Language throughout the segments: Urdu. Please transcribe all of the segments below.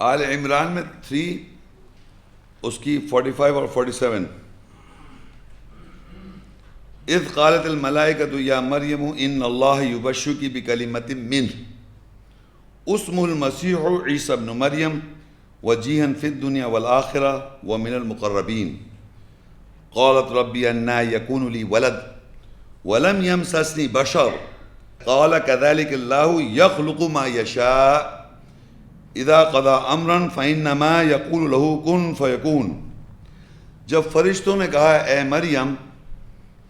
آل عمران میں تھری، اس کی فورٹی فائیو اور فورٹی سیون اذ قالت الملائکۃ یا مریم، ان اللہ یبشو کی بکلمت من اسم المسیح عیسی ابن مریم، وجیہن فی الدنیا والآخرہ ومن المقربین۔ قالت ربی انا یکون لی ولد ولم یمسسنی بشر۔ قال كذلك اللہ یخلق ما یشاء۔ اذا قضا امرا فانما یقول له کن فیکون۔ جب فرشتوں نے کہا، اے مریم،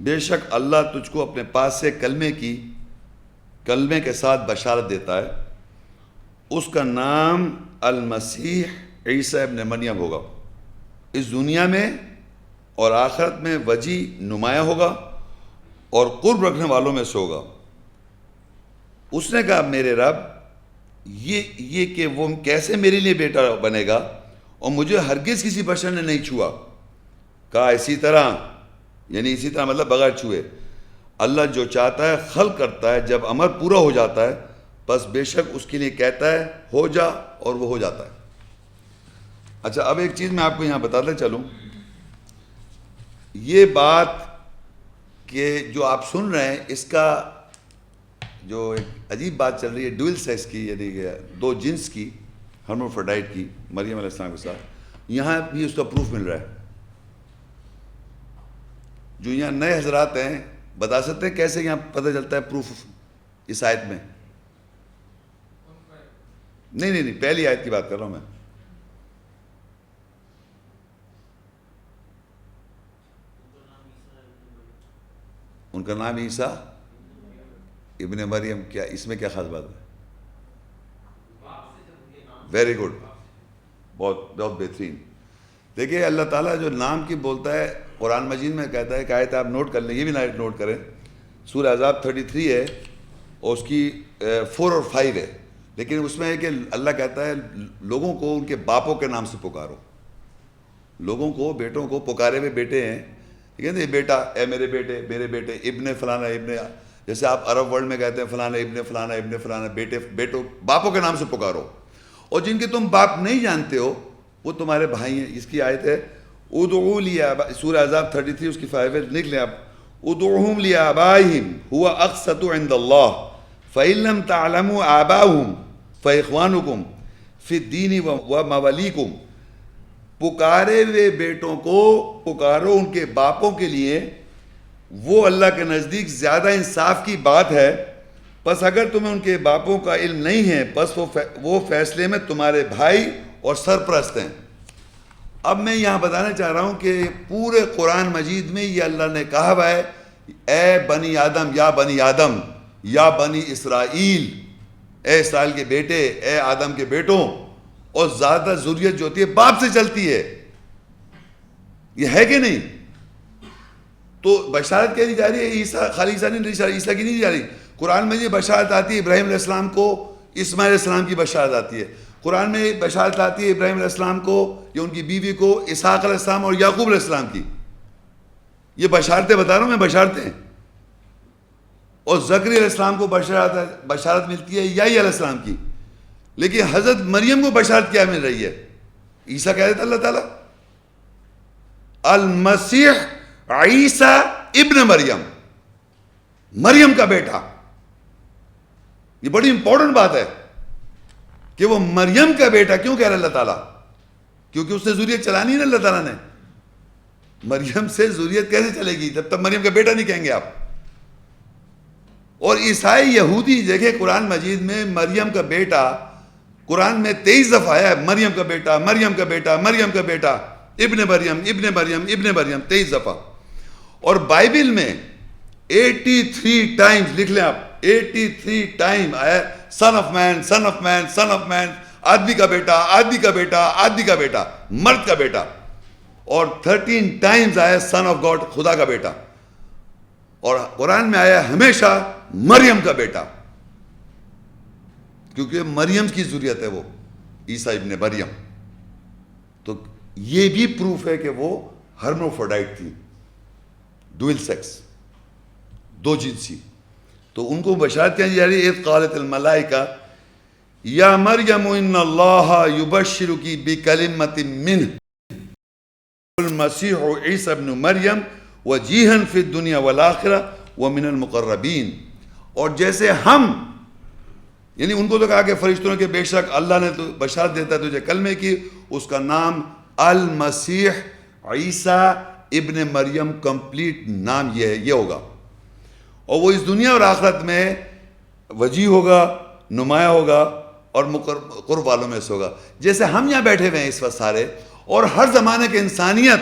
بے شک اللہ تجھ کو اپنے پاس سے کلمے کی، کلمے کے ساتھ بشارت دیتا ہے، اس کا نام المسیح عیسیٰ ابن مریم ہوگا۔ اس دنیا میں اور آخرت میں وجی نمایاں ہوگا اور قرب رکھنے والوں میں سے ہوگا۔ اس نے کہا، میرے رب یہ یہ کہ وہ کیسے میرے لیے بیٹا بنے گا اور مجھے ہرگز کسی بشر نے نہیں چھوا۔ کہا اسی طرح یعنی اسی طرح مطلب بغیر چھوئے۔ اللہ جو چاہتا ہے خلق کرتا ہے، جب امر پورا ہو جاتا ہے، بس بے شک اس کے لیے کہتا ہے، ہو جا اور وہ ہو جاتا ہے۔ اچھا اب ایک چیز میں آپ کو یہاں بتاتا چلوں۔ یہ بات کہ جو آپ سن رہے ہیں، اس کا جو ایک عجیب بات چل رہی ہے ڈویل سیکس کی یعنی کہ دو جنس کی ہرموفرڈائٹ کی، مریم علیہ السلام کے ساتھ۔ یہاں بھی اس کا پروف مل رہا ہے۔ جو یہاں نئے حضرات ہیں، بتا سکتے ہیں کیسے یہاں پتہ چلتا ہے پروف اس آیت میں؟ نہیں نہیں نہیں، پہلی آیت کی بات کر رہا ہوں میں۔ ان کا نام عیسیٰ ابن مریم کیا اس میں کیا خاص بات ہے؟ ویری گڈ بہت بہت بہترین. دیکھیے، اللہ تعالیٰ جو نام کی بولتا ہے، قرآن مجید میں کہتا ہے کہ آیت آپ نوٹ کر لیں، یہ بھی نائٹ نوٹ کریں۔ سورہ عذاب تھرٹی تھری ہے، اور اس کی فور اور فائیو ہے۔ لیکن اس میں ہے کہ اللہ کہتا ہے، لوگوں کو ان کے باپوں کے نام سے پکارو۔ لوگوں کو، بیٹوں کو، پکارے ہوئے بیٹے ہیں۔ ٹھیک ہے نا یہ بیٹا، اے میرے بیٹے میرے بیٹے، ابن فلانا، ابن جیسے آپ عرب ورلڈ میں کہتے ہیں فلانا ابن فلانا ابن، فلانا بیٹے بیٹوں باپوں کے نام سے پکارو۔ اور جن کے تم باپ نہیں جانتے ہو، وہ تمہارے بھائی ہیں۔ اس کی آیت ہے، ادعو لیا سورہ عذاب 33 اس کی فائیو لکھ لیں آپ۔ ادعوہم لیا آبائہم، ہوا اقصت عند اللہ، فَإِن لَمْ تَعْلَمُوا آبَاهُمْ فَإِخْوَانُكُمْ فِي الدِّينِ وَمَوَلِيكُمْ پکارے ہوئے بیٹوں کو پکارو ان کے باپوں کے لیے۔ وہ اللہ کے نزدیک زیادہ انصاف کی بات ہے۔ پس اگر تمہیں ان کے باپوں کا علم نہیں ہے، پس وہ فیصلے میں تمہارے بھائی اور سرپرست ہیں۔ اب میں یہاں بتانا چاہ رہا ہوں کہ پورے قرآن مجید میں یہ اللہ نے کہا ہوا ہے، اے بنی آدم، یا بنی آدم، یا بنی اسرائیل، اے اسرائیل کے بیٹے، اے آدم کے بیٹوں۔ اور زیادہ ضروریت جو ہوتی ہے، باپ سے چلتی ہے۔ یہ ہے کہ نہیں؟ تو بشارت کیا نہیں جا رہی ہے؟ عیسیٰ خالی عیسیٰ نہیں عیسیٰ کی نہیں جا رہی؟ قرآن میں یہ بشارت آتی ہے، ابراہیم علیہ السلام کو اسماعیل علیہ السلام کی بشارت آتی ہے۔ قرآن میں بشارت آتی ہے ابراہیم علیہ السلام کو یا ان کی بیوی کو، اسحاق علیہ السلام اور یعقوب علیہ السلام کی۔ یہ بشارتیں بتا رہا ہوں میں، بشارتیں۔ اور ذکری علیہ السلام کو بشارت بشارت ملتی ہے یا علیہ السلام کی۔ لیکن حضرت مریم کو بشارت کیا مل رہی ہے؟ عیسیٰ کہہ دیتا اللہ تعالیٰ۔ المسیح عیسیٰ ابن مریم مریم کا بیٹا۔ یہ بڑی امپورٹنٹ بات ہے کہ وہ مریم کا بیٹا کیوں کہہ رہا اللہ تعالیٰ؟ کیونکہ اس نے ضروریت چلانی نا اللہ تعالیٰ نے۔ مریم سے ضروریت کیسے چلے گی؟ جب تک مریم کا بیٹا نہیں کہیں گے آپ۔ اور عیسائی یہودی دیکھے قرآن مجید میں مریم کا بیٹا، قرآن میں تیئیس دفعہ آیا ہے، مریم کا بیٹا، مریم کا بیٹا، مریم کا بیٹا، ابن مریم ابن مریم ابن مریم، تیئیس دفعہ۔ اور بائبل میں ایٹی تھری ٹائمز لکھ لیں آپ ایٹی تھری ٹائم آیا son of man son of man son of man آدمی کا بیٹا، آدمی کا بیٹا، آدمی کا بیٹا، مرد کا بیٹا۔ اور تھرٹین ٹائمز آیا سن آف گاڈ خدا کا بیٹا۔ اور قرآن میں آیا ہمیشہ مریم کا بیٹا۔ کیونکہ مریم کی ضروریت ہے وہ، عیسیٰ ابن مریم۔ تو یہ بھی پروف ہے کہ وہ ہرموفوڈائٹ تھی۔ ڈویل سیکس دو جنسی تو ان کو بشارت کیا جا رہی ہے قالت الملائکہ، یا مریم ان اللہ یبشر کی بکلمت من المسیح عیسی ابن مریم وجیہن فی الدنیا والآخرہ ومن المقربین۔ اور جیسے ہم یعنی ان کو تو کہا کہ فرشتوں کے بے شک اللہ نے تو بشارت دیتا ہے تجھے کلمے کی، اس کا نام المسیح عیسیٰ ابن مریم کمپلیٹ نام یہ ہے، یہ ہوگا۔ اور وہ اس دنیا اور آخرت میں وجی ہوگا، نمایاں ہوگا اور قرب والوں میں سے ہوگا۔ جیسے ہم یہاں بیٹھے ہوئے ہیں اس وقت سارے، اور ہر زمانے کے انسانیت،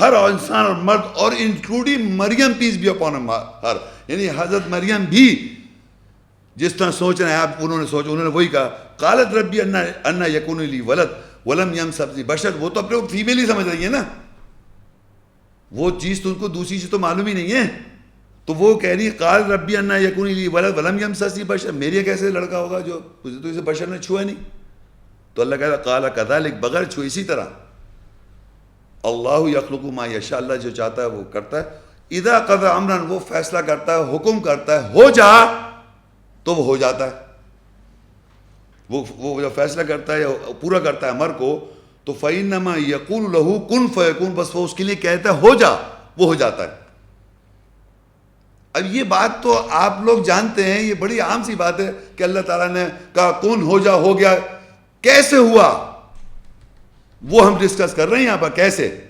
ہر انسان اور مرد اور انکلوڈنگ مریم پیس بھی اپون ہر یعنی حضرت مریم بھی جس طرح سوچ رہے ہیں آپ، انہوں نے سوچ، انہوں نے وہی کہا، قالت ربی انا انا یکون لی ولد، ولم یم سبزی بشر۔ وہ تو اپنے کو فیمیل ہی سمجھ رہی ہے نا۔ وہ چیز تو ان کو دوسری چیز تو معلوم ہی نہیں ہے۔ تو وہ کہہ رہی قال ربی انا یکون لی ولد ولم یم بشر۔ میری کیسے لڑکا ہوگا جو تو اسے بشر نے چھوا نہیں۔ تو اللہ کہتا قال کذالک، بغیر چھو اسی طرح۔ اللہ یخلق ما یشاء، اللہ جو چاہتا ہے وہ کرتا ہے۔ اذا قضى امرا، وہ فیصلہ کرتا ہے، حکم کرتا ہے، ہو جا تو وہ ہو جاتا ہے۔ وہ وہ جب فیصلہ کرتا ہے پورا کرتا ہے امر کو تو فَإِنَّمَا يَقُولُ لَهُ کن فَيَكُونَ، بس وہ اس کے لیے کہتا ہے، ہو جا، وہ ہو جاتا ہے۔ اب یہ بات تو آپ لوگ جانتے ہیں، یہ بڑی عام سی بات ہے کہ اللہ تعالیٰ نے کہا، کون ہو جا، ہو گیا، کیسے ہوا؟ وہ ہم ڈسکس کر رہے ہیں یہاں پر، کیسے؟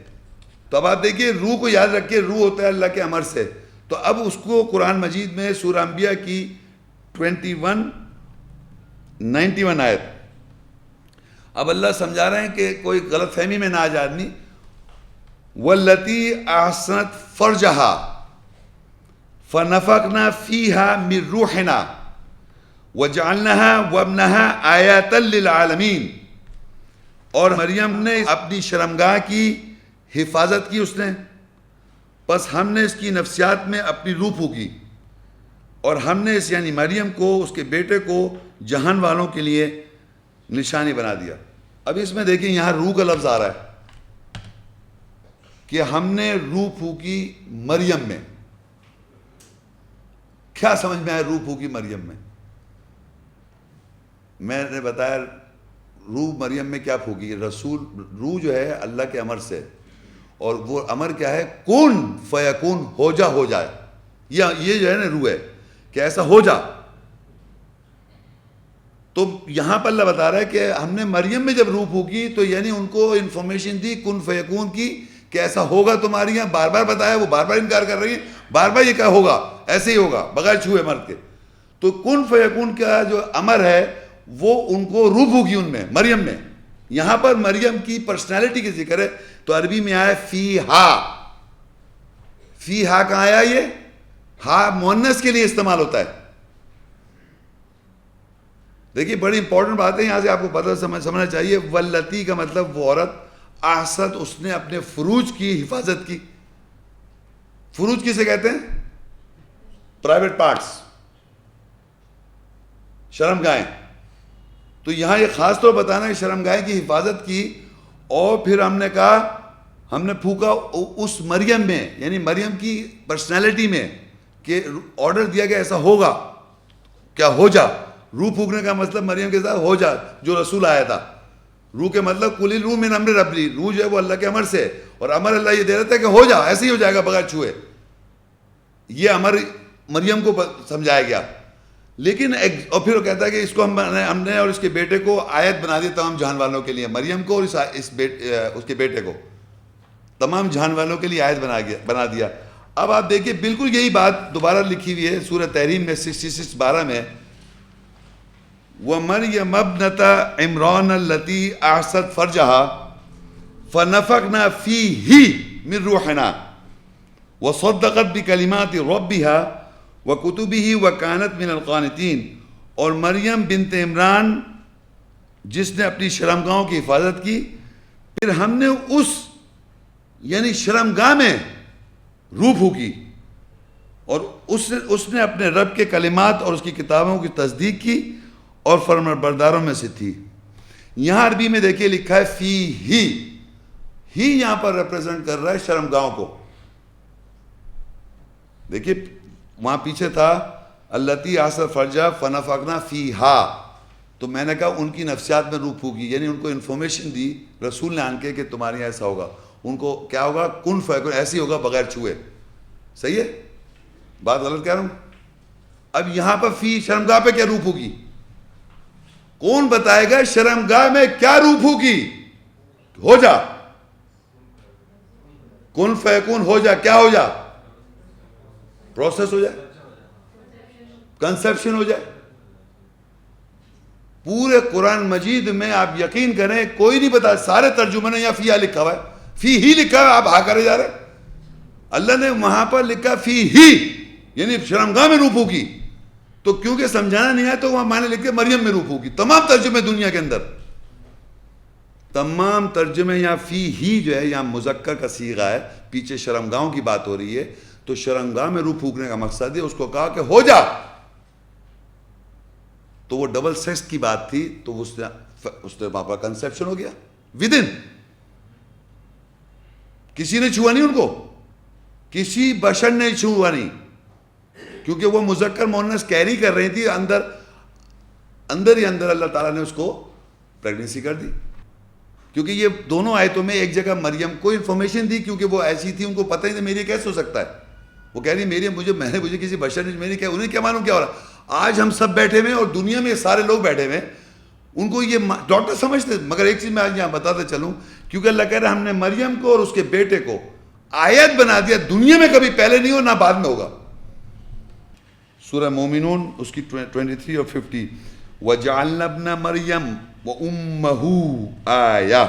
تو اب آپ دیکھیے، روح کو یاد رکھیے، روح ہوتا ہے اللہ کے امر سے۔ تو اب اس کو قرآن مجید میں سورہ انبیاء کی ٹوینٹی ون نائنٹی ون آیت۔ اب اللہ سمجھا رہے ہیں کہ کوئی غلط فہمی میں نہ آ جائے آدمی، وَالَّتِي أَحْسَنَتْ فَرْجَهَا، فَنَفَقْنَا فِيهَا مِنْ رُوحِنَا وَجَعَلْنَهَا وَابْنَهَا آيَاتًا لِلْعَالَمِينَ۔ اور مریم نے اپنی شرمگاہ کی، حفاظت کی اس نے۔ پس ہم نے اس کی نفسیات میں اپنی روح پھونکی۔ اور ہم نے اس یعنی مریم کو، اس کے بیٹے کو جہان والوں کے لیے نشانی بنا دیا۔ اب اس میں دیکھیں یہاں روح کا لفظ آ رہا ہے۔ کہ ہم نے روح پھونکی مریم میں۔ کیا سمجھ میں آیا روح پھونکی مریم میں؟ میں نے بتایا روح مریم میں کیا پھونکی؟ رسول، روح جو ہے اللہ کے امر سے۔ اور وہ امر کیا ہے؟ کون فیکون، ہو جا، ہو جائے۔ یہ جو ہے نا روح ہے کہ ایسا ہو جا۔ تو یہاں پر اللہ بتا رہا ہے کہ ہم نے مریم میں جب روح پھونکی تو یعنی ان کو انفارمیشن دی، کن فیکون کی کہ ایسا ہوگا تمہاری یہاں۔ بار بار بتایا، وہ بار بار انکار کر رہی ہے بار بار یہ کیا ہوگا، ایسے ہی ہوگا، بغیر چھوئے مرد کے۔ تو کن فیکون کا جو امر ہے، وہ ان کو روح پھونکی ان میں، مریم میں۔ یہاں پر مریم کی پرسنالٹی کی ذکر ہے۔ تو عربی میں آیا فی ہا۔ فی ہا کہاں آیا یہ؟ ہا مونس کے لیے استعمال ہوتا ہے۔ دیکھیے، بڑی امپورٹنٹ بات ہے، یہاں سے آپ کو پتہ سمجھ سمجھنا چاہیے ولتی کا مطلب وہ عورت آسد اس نے اپنے فروج کی حفاظت کی۔ فروج کسے کہتے ہیں؟ پرائیویٹ پارٹس شرم گائیں۔ تو یہاں یہ خاص طور بتانا ہے، شرم گائیں کی حفاظت کی اور پھر ہم نے کہا، ہم نے پھونکا اس مریم میں یعنی مریم کی پرسنالٹی میں کہ آرڈر دیا گیا ایسا ہوگا۔ کیا ہو جا؟ روح پھونکنے کا مطلب مریم کے ساتھ ہو جا جو رسول آیا تھا۔ روح کے مطلب کلی روح میں نمر ربلی روح جو ہے وہ اللہ کے امر سے۔ اور امر اللہ یہ دے رہا تھا کہ ہو جا ایسے ہی ہو جائے گا بغیر چھوئے۔ یہ امر مریم کو سمجھایا گیا۔ لیکن ایک اور پھر وہ کہتا ہے کہ اس کو ہم نے ہم نے اور اس کے بیٹے کو آیت بنا دی تمام جہان والوں کے لیے مریم کو اور اس اس, بیٹ اس کے بیٹے کو۔ تمام جہان والوں کے لیے آیت بنا گیا بنا دیا۔ اب آپ دیکھیے بالکل یہی بات دوبارہ لکھی ہوئی ہے سورہ تحریم میں سکسٹی سکس بارہ میں۔ وہ وَمَرْيَمَ ابْنَةَ عِمْرَانَ الَّتِي أَحْسَدْ فَرْجَهَا فَنَفَقْنَا فِيهِ مِنْ رُوحِنَا وَصَدَّقَتْ بِكَلِمَاتِ رَبِّهَا وَكُتُبِهِ وَكَانَتْ مِنَ الْقَانِتِينَ اور مریم بنت عمران جس نے اپنی شرمگاہوں کی حفاظت کی، پھر ہم نے اس یعنی شرمگاہ میں روح پھونکی اور اس نے اس نے اپنے رب کے کلمات اور اس کی کتابوں کی تصدیق کی۔ اور فرم برداروں میں سے تھی۔ یہاں عربی میں دیکھیے لکھا ہے فی ہی۔ ہی یہاں پر ریپرزینٹ کر رہا ہے شرم گاؤں کو۔ دیکھیے، وہاں پیچھے تھا اللہ تی فرجا فنا فاقنا فی ہا تو میں نے کہا ان کی نفسیات میں روح پھونکی یعنی ان کو انفارمیشن دی، رسول نے آن کے کہ تمہارے یہاں ایسا ہوگا۔ ان کو کیا ہوگا؟ کن فیکن، ایسی ہوگا بغیر چھوئے۔ صحیح ہے؟ بات غلط کہہ رہا ہوں۔ اب یہاں پر فی شرمگاہ پہ کیا روح پھونکی؟ کون بتائے گا شرمگاہ میں کیا روح پھونکی ہو جا۔ کن فیکون ہو جا، کیا ہو جا؟ پروسیس ہو جائے۔ کنسپشن ہو جائے۔ پورے قرآن مجید میں آپ یقین کریں، کوئی نہیں بتا، سارے ترجمے نے یا فی لکھا ہوا ہے۔ فی ہی لکھا ہے، آپ ہا کرے جا رہے اللہ نے وہاں پر لکھا فی ہی یعنی شرمگاہ میں روپو کی تو کیونکہ سمجھانا نہیں آیا تو وہاں معنی لکھ کے مریم میں روپو کی تمام ترجمے دنیا کے اندر۔ تمام ترجمے یا فی ہی جو ہے، یہاں مذکر کا سیغہ ہے۔ پیچھے شرمگاہوں کی بات ہو رہی ہے۔ تو شرمگاہ میں روح پھونکنے کا مقصد ہے۔ اس کو کہا کہ ہو جا۔ تو وہ ڈبل سیکس کی بات تھی۔ تو اس نے اس نے پاپا کنسپشن ہو گیا۔ ود ان کسی نے چھوا نہیں ان کو؟ کسی بشر نے چھوا نہیں۔ کیونکہ وہ مذکر مونس کیری کر رہی تھی، اندر اندر ہی اندر اللہ تعالیٰ نے اس کو پریگنیسی کر دی۔ کیونکہ یہ دونوں آیتوں میں ایک جگہ مریم کو انفارمیشن دی، کیونکہ وہ ایسی تھی، ان کو پتہ ہی نہیں، میری کیسے ہو سکتا ہے؟ وہ کہہ رہی، میری، مجھے، میں نے، مجھے کسی بشر نے، میری کیا، انہیں کیا معلوم کیا ہو رہا؟ آج ہم سب بیٹھے ہوئے اور دنیا میں سارے لوگ بیٹھے ہوئے ان کو یہ ڈاکٹر سمجھتے، مگر ایک چیز میں آج یہاں بتاتے چلوں، کیونکہ اللہ کہہ رہا ہم نے مریم کو اور اس کے بیٹے کو آیت بنا دیا، دنیا میں کبھی پہلے نہیں ہو، نہ بعد میں ہوگا۔ سورہ مومنون، اس کی ٹوینٹی تھری اور ففٹی وجعلنا ابن مریم وأمه آية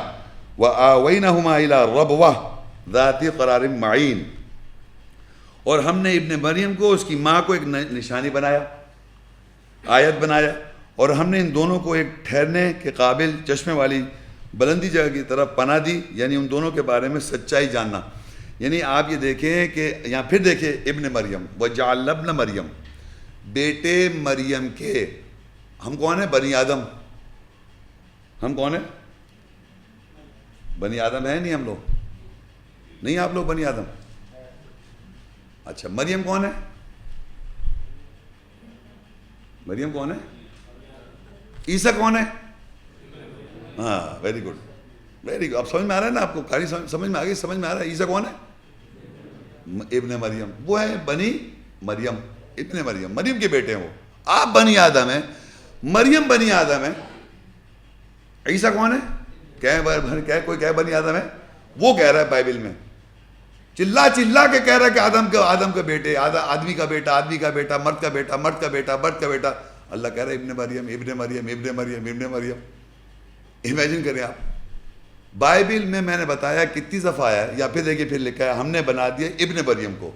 وآوينهما إلى ربوة ذات قرار معين۔ اور ہم نے ابن مریم کو، اس کی ماں کو ایک نشانی بنایا، آیت بنایا، اور ہم نے ان دونوں کو ایک ٹھہرنے کے قابل چشمے والی بلندی جگہ کی طرف پناہ دی یعنی ان دونوں کے بارے میں سچائی جاننا۔ یعنی آپ یہ دیکھیں کہ یہاں پھر دیکھیں ابن مریم وجعل ابن مریم۔ بیٹے مریم کے۔ ہم کون ہیں؟ بنی آدم۔ ہم کون ہیں؟ بنی آدم ہیں نہیں ہم لوگ۔ نہیں آپ لوگ بنی آدم۔ اچھا مریم کون ہے مریم کون ہے عیسیٰ کون ہے ہاں ویری گڈ ویری گڈ اب سمجھ میں آ رہا ہے نا آپ کو؟ کاری سمجھ میں آ گئی، سمجھ میں آ رہا ہے۔ عیسیٰ کون ہے ابن مریم۔ وہ ہے بنی مریم۔ ابن مریم۔ مریم کے بیٹے ہیں وہ۔ آپ بنی آدم ہیں۔ مریم بنی آدم ہے عیسیٰ کون ہے؟ کہ کوئی کہ بنی آدم ہے؟ وہ کہہ رہا ہے بائبل میں۔ چلا چلا کے کہہ رہا ہے کہ آدم کے آدم کے بیٹے آدمی کا بیٹا، آدمی کا بیٹا، مرد کا بیٹا، مرد کا بیٹا، مرد کا بیٹا۔ اللہ کہہ رہا ہے ابن مریم ابن مریم ابن مریم ابن مریم۔ امیجن کریں آپ۔ بائبل میں میں نے بتایا کتنی دفعہ آیا یا پھر دیکھیے پھر لکھا ہے، ہم نے بنا دیا ابن مریم کو۔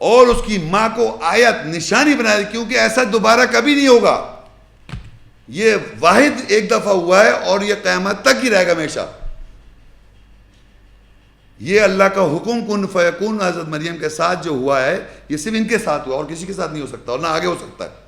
اور اس کی ماں کو آیت نشانی بنا دی، کیونکہ ایسا دوبارہ کبھی نہیں ہوگا۔ یہ واحد ایک دفعہ ہوا ہے اور یہ قیامت تک ہی رہے گا ہمیشہ۔ یہ اللہ کا حکم، کن فیکون، حضرت مریم کے ساتھ جو ہوا ہے، یہ صرف ان کے ساتھ ہوا اور کسی کے ساتھ نہیں ہو سکتا، اور نہ آگے ہو سکتا ہے۔